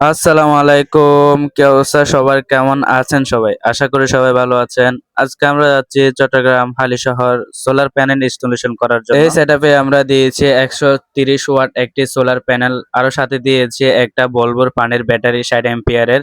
আসসালামু আলাইকুম কেউ অবস্থা? সবার কেমন আছেন সবাই? আশা করি সবাই ভালো আছেন। আজকে আমরা যাচ্ছি চট্টগ্রাম হালি শহর সোলার প্যানেল ইনস্টলেশন করার জন্য। এই সেটআপে আমরা দিয়েছি একশো তিরিশ ওয়াট একটি সোলার প্যানেল আরও সাথে দিয়েছি একটা বলবোর পানের ব্যাটারি ষাট এম্পিয়ারের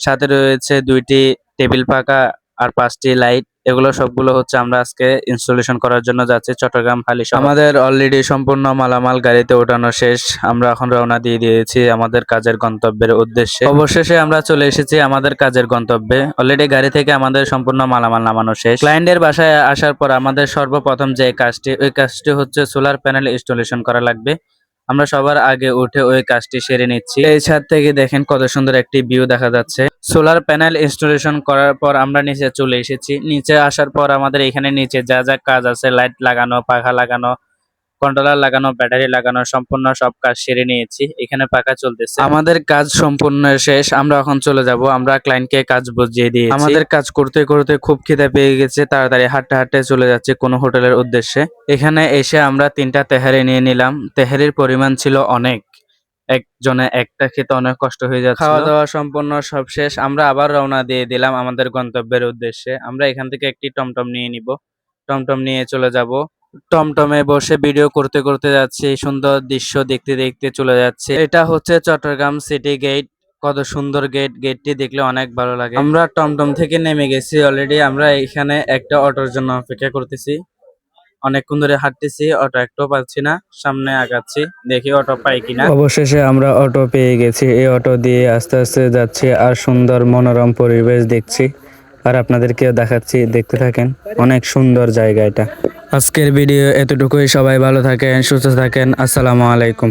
সাথে রয়েছে দুইটি টেবিল পাকা আর পাঁচটি লাইট, এগুলো সবগুলো হচ্ছে আমরা আজকে ইনস্টলেশন করার জন্য যাচ্ছি চট্টগ্রাম হালি আমাদের অলরেডি সম্পূর্ণ মালামাল গাড়িতে ওঠানো শেষ, আমরা এখন রওনা দিয়ে দিয়েছি আমাদের কাজের গন্তব্যের উদ্দেশ্যে। অবশেষে আমরা চলে এসেছি আমাদের কাজের গন্তব্যে। অলরেডি গাড়ি থেকে আমাদের সম্পূর্ণ মালামাল নামানো শেষ। ক্লায়েন্টের বাসায় আসার পর আমাদের সর্বপ্রথম যে কাজটি, ওই কাজটি হচ্ছে সোলার প্যানেল ইনস্টলেশন করা লাগবে। আমরা সবার আগে উঠে ওই কাজটি সেরে নিচ্ছি। এই ছাদ থেকে দেখেন কত সুন্দর একটি ভিউ দেখা যাচ্ছে। সোলার প্যানেল ইনস্টলেশন করার পর আমরা নিচে চলে এসেছি। নিচে আসার পর আমাদের এখানে নিচে যা যা কাজ আছে লাইট লাগানো, পাখা লাগানো কন্ট্রোলার লাগানো ব্যাটারি লাগানো সম্পূর্ণ সব কাজ সেরে নিয়েছি। এখানে পাকা চলতেছে। আমাদের কাজ সম্পূর্ণ শেষ। আমরা এখন চলে যাব। আমরা ক্লায়েন্টকে কাজ বুঝিয়ে দিয়েছি। আমাদের কাজ করতে করতে খুব খিদে পেয়ে গেছে। তাড়াতাড়ি হাঁটতে হাঁটতে চলে যাচ্ছে কোনো হোটেলের উদ্দেশ্যে। এখানে এসে আমরা তিনটা তেহারি নিয়ে নিলাম। তেহারির পরিমাণ ছিল অনেক। একজনে একটা খেতে অনেক কষ্ট হয়ে যাচ্ছে খাওয়া দাওয়া সম্পূর্ণ সব শেষ। আমরা আবার রওনা দিয়ে দিলাম আমাদের গন্তব্যের উদ্দেশ্যে। আমরা এখান থেকে একটি টমটম নিয়ে নিব। টমটম নিয়ে চলে যাব। টমটমে বসে ভিডিও করতে করতে যাচ্ছি, এই সুন্দর দৃশ্য দেখতে দেখতে চলে যাচ্ছে। এটা হচ্ছে চট্টগ্রাম সিটি গেট কত সুন্দর গেট গেটটি দেখলে অনেক ভালো লাগে। আমরা টমটম থেকে নেমে গেছি অলরেডি আমরা এখানে একটা অটোর জন্য অপেক্ষা করতেছি। অনেকক্ষণ ধরে হাঁটতেছি, অটো একটাও পাচ্ছি না, সামনে আগাচ্ছি, দেখি অটো পাই কিনা। অবশেষে আমরা অটো পেয়ে গেছি, এই অটো দিয়ে আস্তে আস্তে যাচ্ছি আর সুন্দর মনোরম পরিবেশ দেখছি। আর আপনাদেরকেও দেখাচ্ছি, দেখতে থাকেন, অনেক সুন্দর জায়গা এটা। আজকের ভিডিও এতটুকুই। সবাই ভালো থাকেন সুস্থ থাকেন। আসসালামু আলাইকুম।